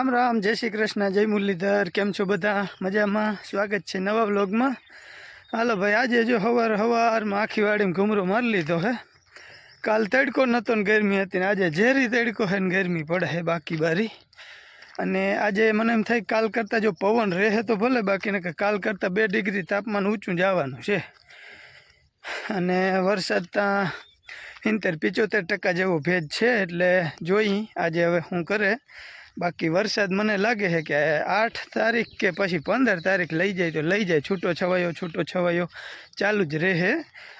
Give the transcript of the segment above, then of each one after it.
રામ રામ, જય શ્રી કૃષ્ણ, જય મુરલીધર, કેમ છો બધા? મજામાં? સ્વાગત છે નવા બ્લોગમાં હાલો ભાઈ, આજે જો હવાર હવારમાં આખી વાડીમાં ઘૂમરો મારી લીધો હે. કાલ તડકો નહોતો ને ગરમી હતી ને આજે ઝેરી તડકો હે ને ગરમી પડે હે બાકી બારી. અને આજે મને એમ થાય કાલ કરતાં જો પવન રહે તો ભલે બાકીને કે કાલ કરતાં બે ડિગ્રી તાપમાન ઊંચું જવાનું છે. અને વરસાદ ત્યાં સિત્તેર પિચોતેર ટકા જેવો ભેજ છે, એટલે જોઈ આજે હવે શું કરે. બાકી વરસાદ મને લાગે છે કે આઠ તારીખ કે પછી પંદર તારીખ લઈ જાય તો લઈ જાય. છૂટો છવાયો છૂટો છવાયો ચાલુ જ રહે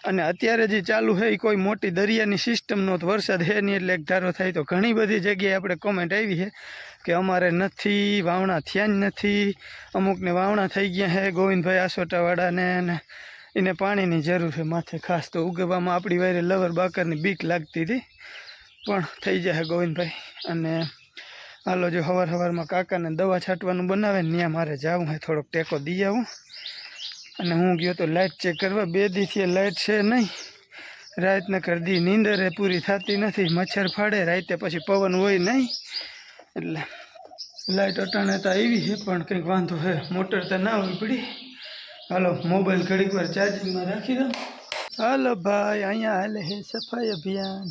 અને અત્યારે જે ચાલુ છે, એ કોઈ મોટી દરિયાની સિસ્ટમનો વરસાદ છે નહીં એટલે ધારો થાય તો ઘણી બધી જગ્યાએ આપણે કોમેન્ટ આવી છે કે અમારે નથી, વાવણા થયા જ નથી. અમુકને વાવણા થઈ ગયા છે, ગોવિંદભાઈ આસોટાવાળાને અને એને પાણીની જરૂર છે. માથે ખાસ તો ઉગવામાં આપણી વારે લવર બાકરની બીક લાગતી હતી. પણ થઈ જશે ગોવિંદભાઈ. અને હાલો, જો સવાર સવારમાં કાકાને દવા છાંટવાનું બનાવે ને ત્યાં મારે જવું હે, થોડોક ટેકો દઈ આવું. અને હું ગયો તો લાઇટ ચેક કરવા, બે દીથી લાઇટ છે નહીં. રાતના કરદી નીંદર એ પૂરી થતી નથી, મચ્છર ફાડે, રાતે પછી પવન હોય નહીં. એટલે લાઇટ અટાણે તો આવી છે પણ કંઈક વાંધો છે મોટર તો ના હોય પડી. હાલો, મોબાઈલ ઘડીક વાર ચાર્જિંગમાં રાખી દો હાલો ભાઈ, અહીંયા હાલે હે, સફાઈ અભિયાન.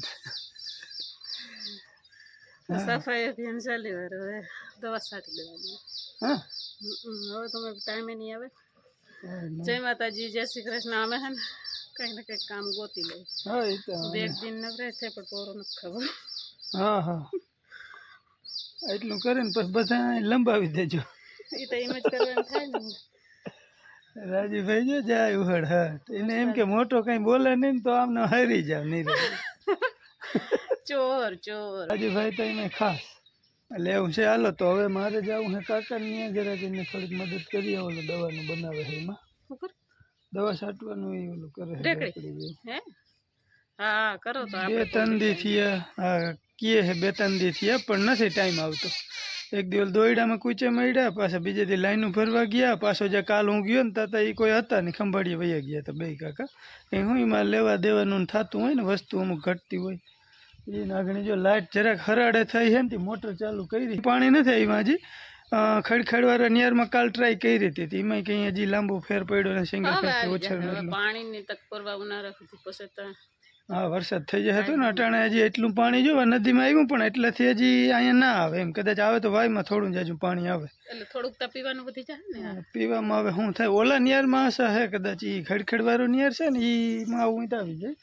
સફાઈ અભિયાન ચાલી વાર હવે દવા છાંટી દેવાની હા હમ, હવે તમે ટાઈમે નહીં આવે જય માતાજી જય શ્રી કૃષ્ણ અમે હે ને કંઈક ને કંઈક કામ ગોતી લઈ હા એ તો બે એક દિન નવરે છે પણ પોરો નથી ખબર હા હા એટલું કરીને પછી બધા લંબાવી દેજો એ તો એમ જ કરવાનું થાય ને રાજુભાઈ જો જાય ઉહડ હા એને એમ કે મોટો કઈ બોલે નહીં ને તો આમને હારી જાવ નહીં ચોર ચોર. રાજુભાઈ તો એને ખાસ. લેવું છે હાલો તો હવે મારે જવું હે કાકા ની જરાક જઈને થોડીક મદદ કરી ઓલું દવાનું બનાવે છે એમાં. દવા છાંટવાનું એ ઓલું કરે છે. હે? હા કરો તો બે ત્રણ દી થયા હા કીએ છે બે ત્રણ દી થયા પણ નથી ટાઈમ આવતો. એક દિવસ દોયડામાં કૂચે મળ્યા પાછા બીજે દી લાઈનું ભરવા ગયા પાછો જે કાલ હું ગયો ને તાતા એ કોઈ હતા ને ખંભાળીએ વયા ગયા હતા બે કાકા. એ હું એમાં લેવા દેવાનું થતું હોય ને વસ્તુ અમુક ઘટતી હોય. એ નાગણી જો લાઇટ જરાક હરાડે થઈ છે ને મોટર ચાલુ કરી. પાણી નથી આવ્યું હજી ખડખડવાળા નિયરમાં કાલ ટ્રાય કરી હતી એમાં કંઈ હજી લાંબો ફેર પડ્યો ને સિંગલ આવી ઓછળ હવે એટલું પાણીની તક પરવા ઉનાળા પછી હા વરસાદ થઈ જાય હતો ને અટાણે હજી એટલું પાણી જો નદીમાં આવ્યું પણ એટલાથી હજી અહીંયા ના આવે. એમ કદાચ આવે તો વાયમાં થોડું જાજુ પાણી આવે. એટલે થોડુંક તો પીવાનું બધી જાય ને પીવામાં હવે શું થાય ઓલા નિયરમાં હશે હે કદાચ એ ખડખડવાળો નિયર છે ને એમાં આવું આવી જાય.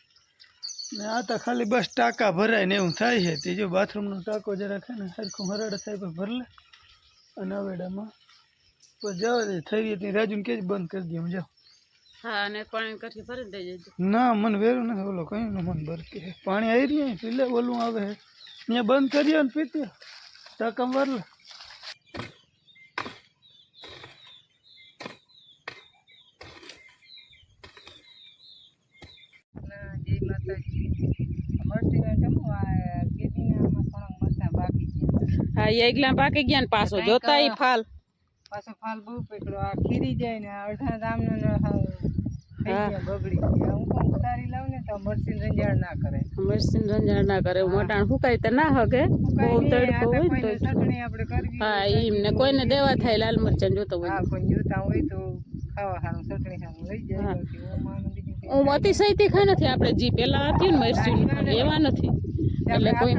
ને આ તો ખાલી બસ ટાંકા ભરાય ને એવું થાય છે. તે જો બાથરૂમનો ટાંકો જરાક છે ને સરખું હરાડ થાય પણ ભરલે. અને અવેડામાં પણ જવા દે થઈ ગઈ ત્યાં રાજુને કે બંધ કરી દઉં જાઉં. હા અને પાણી કરી ભરી દઈ ના મને વેરું નથી. ઓલો કઈ ન મન ભરતી પાણી આવી રહ્યું પીલે ઓલું આવે ત્યાં બંધ કર્યો ને પીતી. ટાંકા ભરલે હા એ એકલા પાકી ગયા ને પાછો જોતા ઈ ફાલ. પાછો ફાલ બહુ પકડો આ ખીરી જાય ને અડધા દામનો ને બગડી હું પણ ઉતારી લાવું ને તો ના કરે. મરસીન રંજાણ ના કરે મોટાણ હુકાય તો ના હગે. બહુ તડકો હોય ને તો ચટણી આપણે કરવી હા એમને કોઈને દેવા થાય લાલ મરચાં જોતો હોય હા જોતા હોય તો ખાવા સારું ચટણી સારું લઈ જાય હું અતિશય તીખા નથી. આપણે જી પેલા હતી ને મરચું એવા નથી. એટલે કોઈ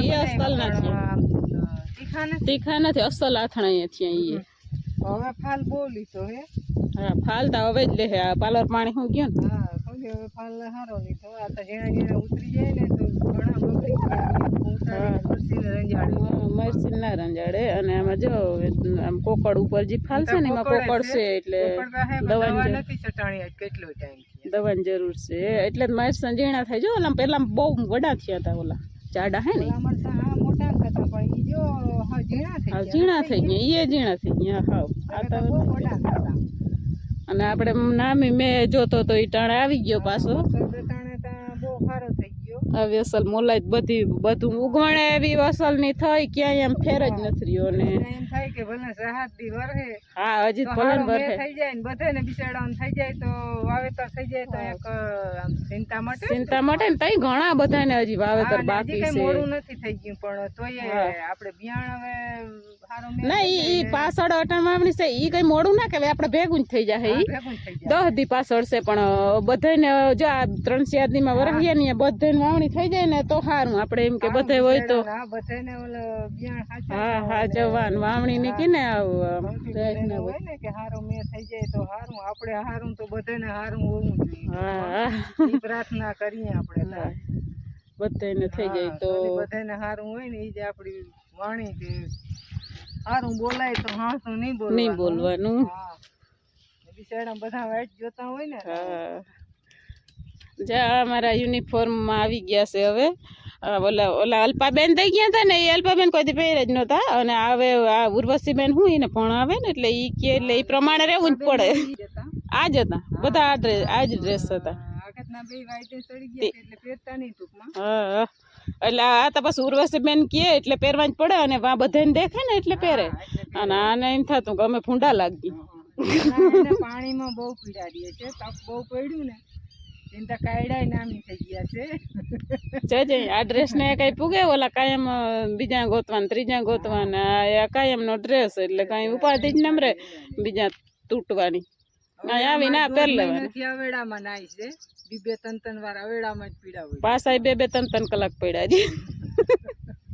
ઈ અસલ નથી. તીખા નથી અસલ આથણા અહીંયાથી અહીં હવે ફાલ બહુ લીધો હે? હા ફાલતા હવે જ લે આ પાલર પાણી હું ગયો ને? હા હવે ફાલ સારો લીધો આ તો ઝીણા ઝીણા ઉતરી જાય ને તો ઘણા બગડી રંજાડે ના રંજાડે અને આમાં જો આમ કોકડ ઉપર જે ફાલશે ને એમાં કોકડ છે એટલે દવાની કેટલો ટાઈમ દવાની જરૂર છે. એટલે જ મરચાં ઝીણા થાય. જો ઓલા પેલા બહુ વડા થયા હતા ઓલા. જાડા હે ને? ઝીણા થઈ ગયા. એ ઝીણા થઈ ગયા. હા આ અને આપણે નામી મેં જોતો તો એ ટાણે આવી ગયો પાછો. આવી અસલ મોલાઈ બધી બધું ઉગવણે એવી અસલની થઈ ક્યાંય એમ ફેર જ નથી રહ્યો ને. એમ થાય કે ભલે સહાત દી વરહે હા હજી ફલન ને બરહે થઈ જાય ને બધાને બિચારાઓને થઈ જાય તો વાવેતર થઈ જાય તો એક ચિંતા મટે. ચિંતા મટે ને તઈ ઘણા બધાને હજી વાવેતર બાકી છે. મોડું નથી થઈ ગયું પણ તોય. આપણે બિયાણ હવે ના ઈ ઈ પાછળ અટણ વાવણી છે ઈ કઈ મોડું ના કહેવાય આપણે ભેગું જ થઈ જાય ઈ. દસ દી પાછળ છે પણ બધાને જો આ ત્રણ ચાર દી માં વરહ્યા ને બધાને વાવણી થઈ જાય ને તો સારું આપણે એમ કે બધે હોય તો હા હા હા જવાન. વાવણી ની કીને આવું હોય ને કે હારો મેં થઈ જાય તો હારું. આપણે હારું તો બધાને હારું હોવું જોઈએ. પ્રાર્થના કરીએ આપણે હા. બધાને થઈ જાય તો બધાને હારું હોય ને એ જ આપણી વાણી કે હારું બોલાય તો હાસું નહીં બોલવાનું. નહીં બોલવાનું. હા. બિચારા બધા વાઈટ જોતા હોય ને હા. જા અમારા યુનિફોર્મમાં આવી ગયા છે હવે. ઓલા ઓલા અલ્પાબેન થઈ ગયા હતા ને એ અલ્પાબેન કોઈથી પહેરે જ નહોતા. અને હવે આ ઉર્વશીબેન હું એને ભણાવે ને એટલે એ કે એટલે એ પ્રમાણે રહેવું જ પડે. આ જ હતા. બધા આ ડ્રેસ આ જ ડ્રેસ હતા. એટલે આ તો પછી ઉર્વશીબેન કહે એટલે પહેરવા જ પડે અને વા બધાને દેખે ને એટલે પહેરે. અને આને એમ થતું કે અમે ફૂંડા લાગી. પાણીમાં બહુ પીડાડીએ છે તપ બહુ પડ્યું ને ચિંતા કાયડાય નામી થઈ ગયા છે. જજે આ ડ્રેસ ને કઈ પૂગે ઓલા કાયમ બીજા ગોતવાન ત્રીજા ગોતવાન? આ કાયમ નો ડ્રેસ એટલે કઈ ઉપાધિ જ નમરે બીજા તૂટવાની. અહીં આવીને આ પહેર લેવાની અવેડામાં નાઈ છે. બી બે ત્રણ ત્રણ વાર અવેડામાં જ પીડા પાસા પાછા બે બે ત્રણ ત્રણ કલાક પડ્યા છે.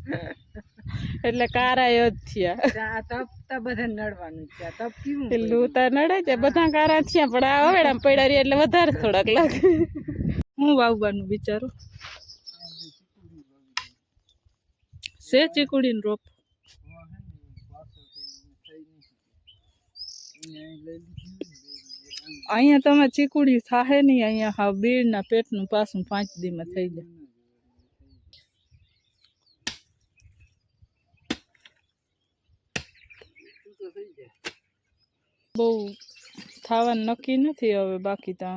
એટલે કારા જ થયા. આ તપ તો બધા નડવાનું છે. આ તપ પેલું તો નડે છે બધા કારા થયા પણ આ પડ્યા રહી એટલે વધારે થોડાક લાગે. હું વાવવાનું વિચારું? છે ચીકુડીનો રોપ? અહીંયા તમે ચીકુડી થાહે નહીં અહીંયા હા બીડના પેટનું પાછું પાંચ દીમાં થઈ જાય. બહુ થવાનું નક્કી નથી હવે બાકી તો.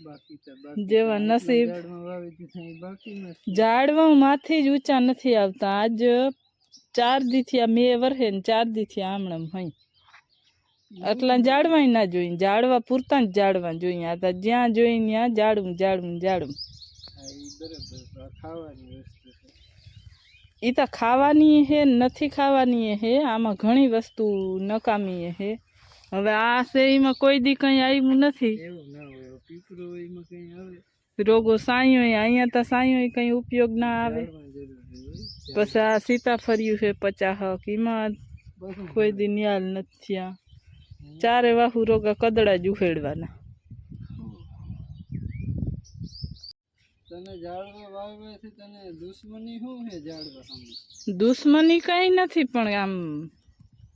બાકી તો જેવા નસીબ. વાવી દીધા બાકી નથી. ઝાડવા માંથી જ ઊંચા નથી આવતા. આજ ચાર દીથી આ મે વરહે ને ચાર દીથી આમણમ હઈ. એટલા ઝાડવાય ના જોઈએ ઝાડવા પૂરતા જ ઝાડવા જોઈએ આ તો જ્યાં જોઈ ત્યાં ઝાડવું ઝાડવું ઝાડવું. એ બરાબર. ખાવાની વસ્તુ છે. એ તો ખાવાની હે ને નથી ખાવાની હે. આમાં ઘણી વસ્તુ નકામી હે. હવે આ છે એમાં કોઈ દી કંઈ આવ્યું નથી. એવું ના હોય પીપળો એમાં કઈ આવે. રોગો સાયો અહીંયા તો સાયો કંઈ ઉપયોગ ના આવે. જરૂરી હોય પછી આ સીતાફળિયું છે પચાસ હક એમાં બધું કોઈ દી ન્યાલ નથી થયા. ચારે વાહુ રોગા કદડા જ ઉખેડવાના. તને ઝાડવા વાવવાથી તને દુશ્મની શું છે ઝાડવા સામે? દુશ્મની કાંઈ નથી પણ આમ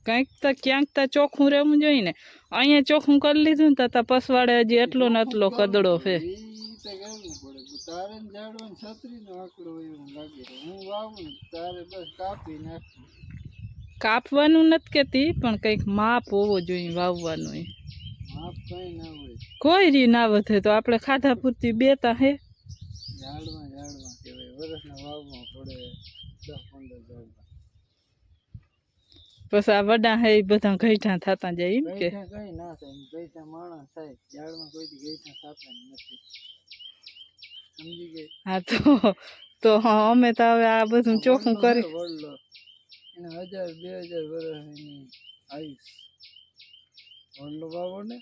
કંઈક તો ક્યાંક તો ચોખ્ખું રહેવું જોઈએ ને. અહીંયા ચોખ્ખું કરી લીધું ને તો તો પસવાડે હજી એટલો ને એટલો કદડો છે. કાપવાનું નથી કેતી પણ કંઈક માપ હોવો જોઈએ વાવવાનું કોઈ રી ના વધે તો આપણે ખાધા પૂરતી બેતા હે. પછી આ વડા હે એ બધા ગઈઠા થતા જાય એમ કે. ગઈઠા કઈ ના થાય ગઈઠા માણસ થાય ઝાડમાં કોઈથી ગઈઠા થતા જ નથી. સમજી ગઈ? હા તો તો હા, અમે તો હવે આ બધું ચોખ્ખું કરી. વડલો. એને હજાર બે હજાર વર્ષ એની આયુષ. વડલો વાવો ને?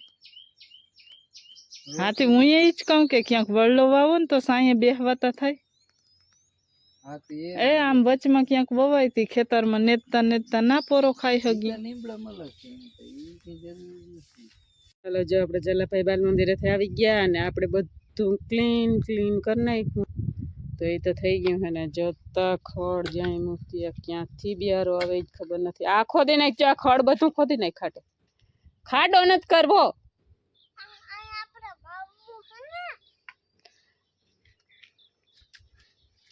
હાથી હું એ જ કહું કે ક્યાંક વળલો વાવો ને તો સાંયે બેહવાતા થાય. હાથી એ આમ વચમાં ક્યાંક વવાય હતી ખેતરમાં નેતતા નેતતા ના પોરો ખાઈ હગી. ચાલો જો આપણે જલાભાઈ બાલ મંદિરેથી આવી ગયા અને આપણે બધું ક્લીન ક્લીન કરી નાખ્યું. તો એ તો થઈ ગયું છે ને જોતા ખડ જ્યાં મૂકી ક્યાંથી બિયારો આવે એ જ ખબર નથી. આ ખોદી નાખ્યો આ ખડ બધું ખોદી નાખ ખાટે ખાડો નથી કરવો.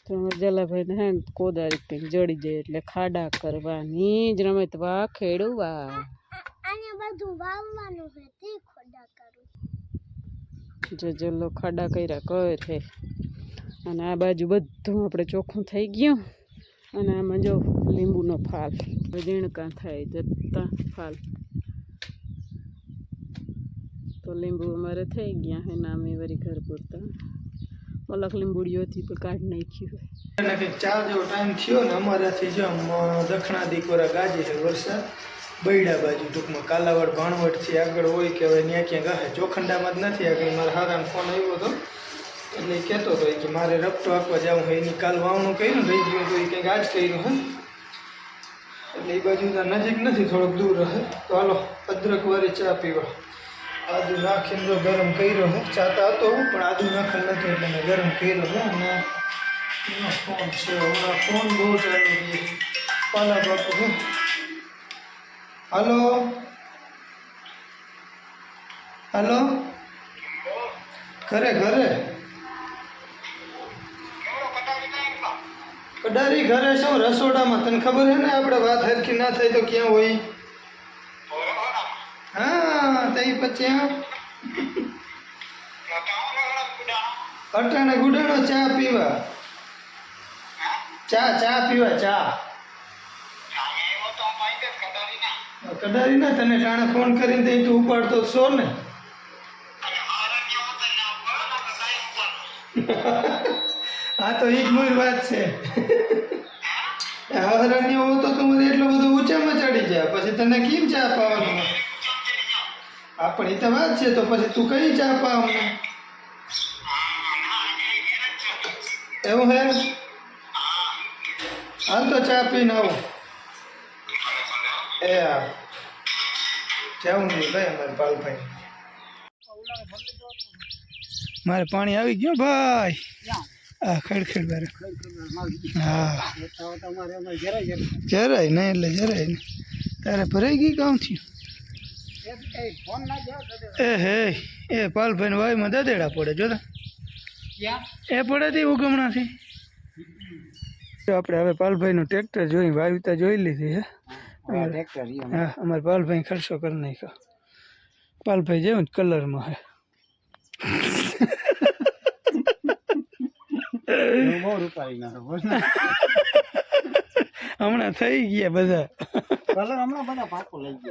તો જલાભાઈ ને હે ને કોદારી કંઈક જડી જાય એટલે ખાડા કરવાની જ રમત વા ખેડવા. જો જલ્લો ખાડા કર્યા કર હે. અને આ બાજુ બધું આપણે ચોખ્ખું થઈ ગયું. અને આમાં જો લીંબુનો ફાલ. ઝીણકા થાય જતા ફાલ. તો લીંબુ અમારે થઈ ગયા હે ને અમે વળી ઘર પૂરતા. મલક લીંબુડીઓથી પણ કાઢી નાખ્યું હે અને કંઈક ચાર જેવો ટાઈમ થયો ને અમારાથી જો દક્ષિણા અ, દક્ષિણાદી કોરા ગાજે છે વરસાદ બૈડા બાજુ ટૂંકમાં કાલાવાડ ભાણવટથી આગળ હોય કે હવે ત્યાં ક્યાં ગાહે ચોખંડામાં જ નથી આગળ. મારા હારાનો ફોન આવ્યો હતો. એટલે કહેતો હતો કે મારે રપટો આપવા જવું હોય એની કાલ વાવણું કર્યું રહી ગયું તો એ કંઈક આજ કર્યું હે. એટલે એ બાજુ નજીક નથી થોડોક દૂર રહે તો હાલો અદરક વાળી ચા પીવા. આદુ નાખીને જો ગરમ કર્યો હું ચાતા હતો હું પણ આદુ નાખેલ નથી એટલે મેં ગરમ કર્યો હે અને એનો ફોન છે હમણાં ફોન બહુ ચાલુ છે. પાલા બાપુ હું હાલો? હલો? ઘરે ઘરે? કડારી ઘરે શું? રસોડામાં? તને ખબર છે ને આપણે વાત હરખી ના થાય તો ક્યાં હોય? હા. તઈ પછી અટાણે ગુડાણો ચા પીવા. ચા ચા પીવા ચા. કડારી ના તને ટાણે ફોન કરીને તઈ તું ઉપાડતો છો ને. હા તો એ જ મૂળ વાત છે. હરણ્ય હો તો તું મને એટલો બધો ઊંચામાં ચડી જાય પછી તને કેમ ચા પાવાનું? હા, પણ એ તો વાત છે, તો પછી તું કઈ ચા પા અમને? એવું હે? હાલ તો ચા પીને આવું. એ હા જવું નહીં ભાઈ અમારે પાલભાઈ મારે પાણી આવી ગયું ભાઈ. હા ખડખડ બાર હા. જરાય નહીં, એટલે જરાય નહીં. તારે ભરાઈ ગઈ ગામથી? એ હે એ પાલભાઈ વાયુમાં દાદેડા પડે જોતા એ પડે હતી ઉગમણાથી. આપણે હવે પાલભાઈનું ટ્રેક્ટર જોઈ વાવીતા જોઈ લીધી હે. હા અમારે. પાલભાઈ ખર્ચો કરી નાખ્યો. પાલભાઈ જેવું જ કલરમાં હે. હમણાં થઈ ગયા બધા.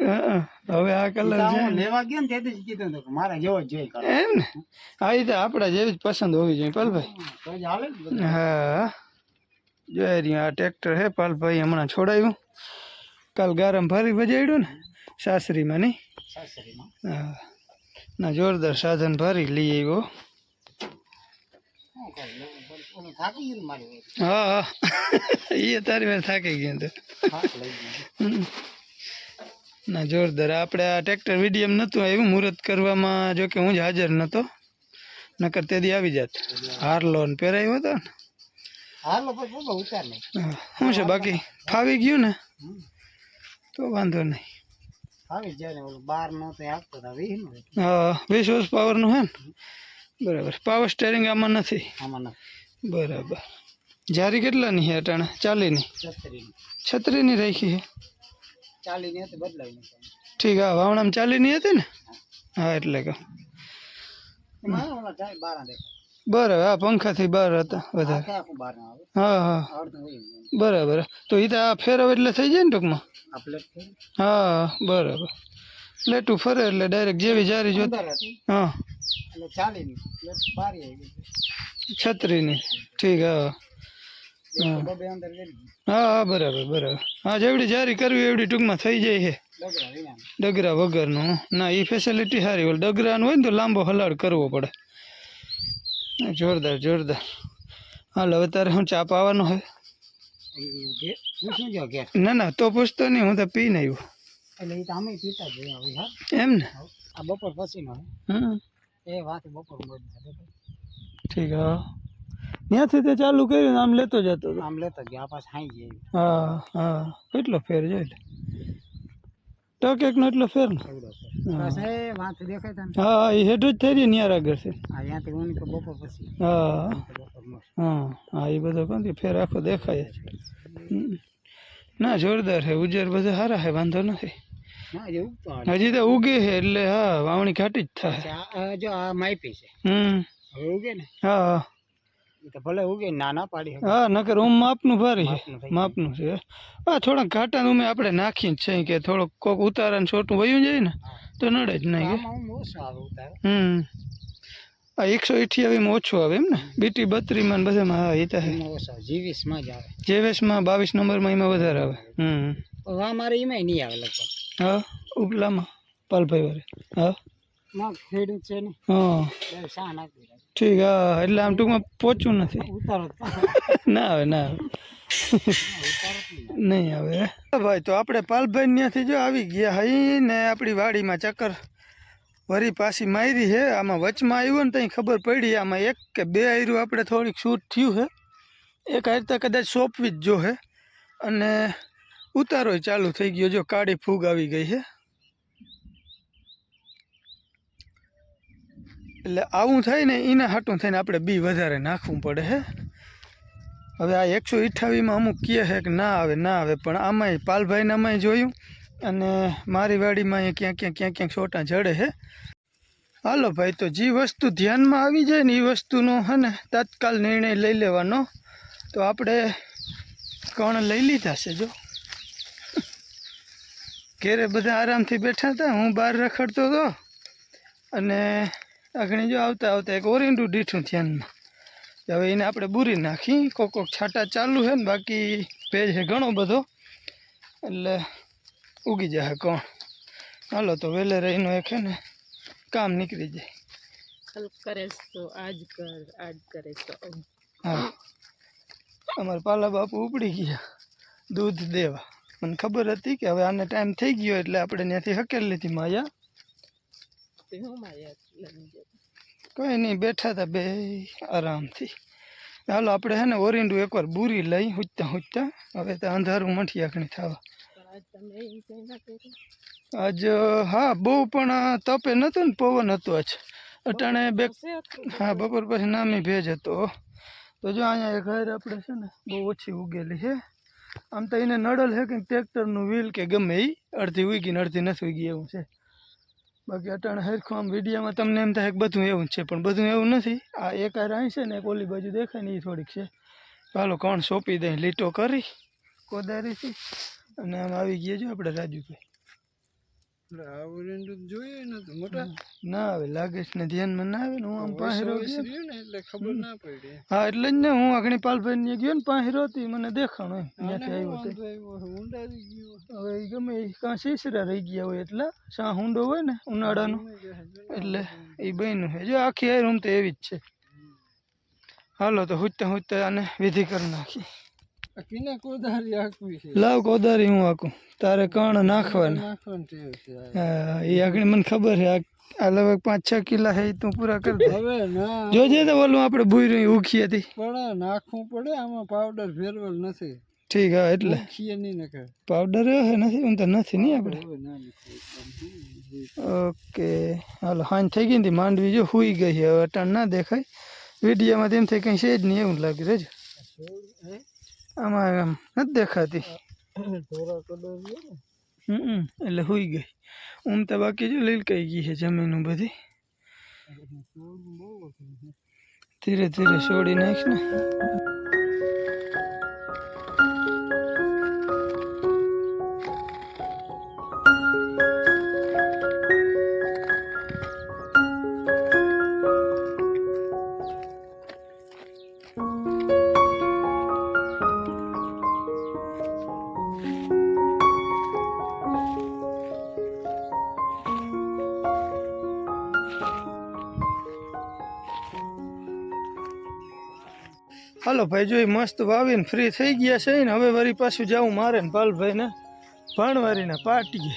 હા, હવે આ કલર છે લેવા ગયા ને તેથી જ કીધું કે મારા જેવો જ જોઈએ કલર. એમ ને? આ રીતે આપડા જેવી જ પસંદ હોવી જોઈએ પાલભાઈ. તો જ હાલે હા. જોઈ રહ્યું આ ટ્રેક્ટર હે પાલભાઈ હમણાં છોડાયું. કાલ ગારમ ફરી વજાડ્યું ને સાસરીમાં નહીં? સાસરીમાં. હા. ના જોરદાર સાધન ભરી લઈ આવ્યો. હા હા. એ તારી મેં થાકી ગયું. તો. ના જોરદાર. આપણે આ ટ્રેક્ટર વિડીયમ નહોતું આવ્યું. મુહૂર્ત કરવામાં જો કે હું જ હાજર નહોતો નકર તે દી આવી જાત. હારલો ને પહેરાયો હતો ને. શું છે બાકી? ફાવી ગયું ને? તો વાંધો નહીં. હા વીસ પાવરનું હે ને? બરાબર. પાવર સ્ટેરિંગ આમાં નથી. આમાં ના બરાબર. જારી કેટલાની છે અટાણે? ચાલીની? છત્રીની. રાખી છે? ચાલીની હતી બદલાવી ઠીક હા વાવણામાં ચાલીની હતી ને? હા. એટલે કે. બરાબર હા પંખાથી બહાર હતા વધારે. હા હા. બરાબર તો એ તો આ ફેરવે એટલે થઈ જાય ને ટૂંકમાં? પ્લેટ હા બરાબર. લેટું ફરે એટલે ડાયરેક્ટ જેવી જારી જોતા. હા. એટલે છત્રીની. ઠીક હા. હા. હા હા બરાબર બરાબર. હા જેવડી જારી કરવી એવડી ટૂંકમાં થઈ જાય છે ડગરા વગરનું ના એ ફેસિલિટી સારી હોય. ડગરાનું હોય ને તો લાંબો હલાડ કરવો પડે. જોરદાર જોરદાર. હાલ હવે તારે શું ચા પાવાનો હોય ના ના તો પૂછતો નહીં હું તો પીને આવ્યો. એટલે એ તો અમે પીતા જ હા. એમ ને? આ બપોર પછીનો હમ. એ વાત બપોર મોજ ઠીક હા ત્યાંથી તે ચાલુ કર્યું ને આમ લેતો જતો હતો આમ લેતા ગયા પાછા હાઈ જાય હા હા કેટલો ફેર જોઈ લે ટક એકનો એટલો ફેર ને। એવડો છે હા. બસ એ વાત દેખાય તને? હા હા એ હેઠું જ થઈ રહી ને યાર આગળ છે। આ ત્યાંથી ઊની તો બપોર પછી. હા। તો બપોર મોજ હા હા એ બધો કોણ ફેર આખો દેખાય જ હમ. ના જોરદાર છે ઉજર બધા સારા છે વાંધો નથી। ના જે ઉગતો હજી તો ઉગે છે એટલે હા વાવણી ઘાટી જ થાય। આ આ જો આ માઈપી છે। હમ। હવે ઉગે ને? હા. તો ભલે ઉગે ના ના પાડી હા નકર ઓમ માપનું ભારી છે. માપનું છે. હા થોડાક ઘાટાનું ઉમે આપણે નાખીને છે કે થોડોક કોક ઉતારાને છોટું વયું જાય ને તો નડે જ નહીં હમ. આ એકસો અઠ્યાવીસમાં ઓછું આવે એમ ને? બીટી બત્રીસમાં ને બધામાં હા એ તો જીવીસમાં જ આવે. જેવેસમાં બાવીસ નંબરમાં એમાં વધારે આવે. હમ. હવે મારે એમાં નહીં આવે લગભગ. હા ઉપલામાં પાલભાઈ વારે. હા. છે. ઠીક હા એટલે આમ ટૂંકમાં પહોંચવું નથી. ઉતારો ના આવે ના આવે. ઉતારો નહીં. આવે ભાઈ તો આપણે પાલભાઈ ત્યાંથી જો આવી ગયા હઈ ને આપણી વાડીમાં ચક્કર વરી પાછી મારી છે આમાં વચમાં આવ્યું ને ત્યાં ખબર પડી. આમાં એક કે બે આયરું આપણે થોડીક શૂટ થયું છે એક આયર તો કદાચ સોંપવી જ જો હે. અને ઉતારોય ચાલુ થઈ ગયો જો કાળી ફૂગ આવી ગઈ છે એટલે આવું થાય ને એના હાટું થઈને આપણે બી વધારે નાખવું પડે હે. હવે આ એકસો અઠ્ઠાવીસમાં અમુક કહે છે કે ના આવે ના આવે, પણ આમાંય પાલભાઈનામાંય જોયું અને મારી વાડીમાં અહીંયા ક્યાં ક્યાંક ક્યાં ક્યાંક છોટા જડે છે હાલો ભાઈ, તો જે વસ્તુ ધ્યાનમાં આવી જાય ને એ વસ્તુનો હે ને, તાત્કાલ નિર્ણય લઈ લેવાનો. તો આપણે કણ લઈ લીધા છે જો? ઘેરે બધા આરામથી બેઠા હતા, હું બહાર રખડતો હતો અને આગળ જો આવતા આવતા એક ઓરિંડું દીઠું ધ્યાનમાં. હવે એને આપણે બુરી નાખી કોક કોક છાંટા ચાલુ છે ને બાકી ભેજ છે ઘણો બધો. એટલે ઉગી જાય કોણ. હાલો તો વહેલે રહીનો એક છે ને કામ નીકળી જાય. કલ કરે તો આજ કર આજ કરે તો હા. અમારા પાલા બાપુ ઉપડી ગયા. દૂધ દેવા. મને ખબર હતી કે હવે આને ટાઈમ થઈ ગયો એટલે આપણે ત્યાંથી હકેલ લીધી માયા. તે હું જતો. કંઈ નહીં બેઠા હતા બે આરામથી. હાલો આપણે હે ને ઓરિંડું એકવાર બુરી લઈ હુજતા હુજતા. હવે તો અંધારું મઠિયાખણી થવા. પણ આજ હા બહુ પણ તપે નહોતું ને પવન હતો આજ. અટાણે બે હા બપોર પછી નામી ભેજ હતો તો જો અહીંયા ઘર આપણે છે ને બહુ ઓછી ઉગેલી છે. આમ તો એને નડલ છે કે ટ્રેક્ટરનું વ્હીલ કે ગમે એ અડધી ઉગી ને અડધી નથી ઉગી એવું છે. બાકી અટાણે હરખું આમ વિડીયામાં તમને એમ થાય બધું એવું છે, પણ બધું એવું નથી. આ એક હાર છે ને, એક ઓલી બાજુ દેખાય ને એ થોડીક છે. ચાલો કોણ સોંપી દઈ, લીટો કરી કોદારીથી અને આમ આવી ગયા જો આપણે રાજુભાઈ. ને આવે લાગે છે ને ધ્યાનમાં ના આવે ને હું આમ. ને એટલે ખબર ના પડી. હા એટલે જ ને હું આગણી પાલભાઈ ને ગયો ને પાંહેરો હતી મને દેખાણો એમ. ત્યાંથી આવ્યો તે. હવે ગમે એ કાં રહી ગયા હોય એટલે શા હુંડો હોય ને ઉનાળાનો. એટલે એ બન્યું છે. જો આખી આ રૂમ તો એવી જ છે. હાલો તો હુજતા હુજતા આને વિધિ કરી નાખી. કિને કોદારી આખવી છે. લાવ કોદારી હું આખું તારે કણ નાખવાના. એ આગળ મને ખબર છે. આ લગભગ પાંચ છ કિલા છે તું પૂરા કરી દે. હવે ના. જોજે તો ઓલું આપણે ભૂઈ ઉખી હતી પણ નાખવું પડે આમાં પાવડર ફેરવેલ નથી. ઠીક હા એટલે. પાવડર હે નથી હું તો નથી નહીં આપણે. ઓકે હાલો હાંજ થઈ ગઈ હતી માંડવી જો હુઈ ગઈ હવે અટાણ ના દેખાય. વિડીયોમાં તેમ થઈ કંઈ છે જ નહીં એવું લાગી રહેજો આમાં આમ નથી દેખાતી. હમ એટલે હુઈ ગઈ. ઊંઘ તો બાકી જો લીલકાઈ ગઈ છે જમીનું બધી. ધીરે ધીરે છોડી નાખ ને. હાલો ભાઈ જોઈ મસ્ત વાવીને ફ્રી થઈ ગયા છે ને, હવે વળી પાછું જાઉં મારે ને પાલભાઈને ભણવારીને પાટીએ.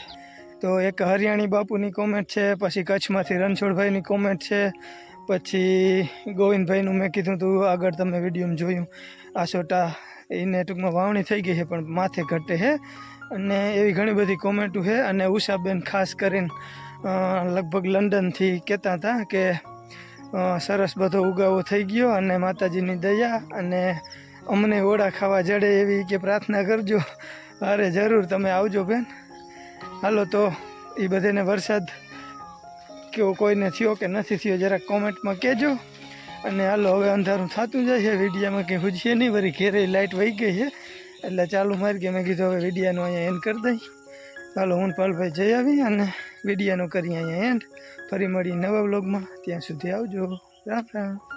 તો એક હરિયાણી બાપુની કોમેન્ટ છે, પછી કચ્છમાંથી રણછોડભાઈની કોમેન્ટ છે, પછી ગોવિંદભાઈનું મેં કીધું તું, આગળ તમે વિડીયોમાં જોયું. આસોટા એને ટૂંકમાં વાવણી થઈ ગઈ છે, પણ માથે ઘટે છે. અને એવી ઘણી બધી કોમેન્ટો છે. અને ઉષાબેન ખાસ કરીને લગભગ લંડનથી કહેતા હતા કે સરસ બધો ઉગાવો થઈ ગયો અને માતાજીની દયા અને અમને ઓળા ખાવા જડે એવી કે પ્રાર્થના કરજો. અરે જરૂર, તમે આવજો બેન. હાલો તો એ બધાને વરસાદ કેવો કોઈને થયો કે નથી થયો જરાક કોમેન્ટમાં કહેજો. અને હાલો, હવે અંધારું થતું જાય છે, વિડીયામાં કંઈ હુજશે નહીં, વળી ઘેરે લાઇટ વહી ગઈ છે. એટલે ચાલુ મારી કે મેં કીધું હવે વિડીયાનું અહીંયા એન્ડ કરી દઈ. ચાલો હું પલભાઈ જઈ આવી અને વિડીયાનું કરીએ અહીંયા એન્ડ ફરી મળી નવા બ્લોગમાં ત્યાં સુધી આવજો. રામ રામ.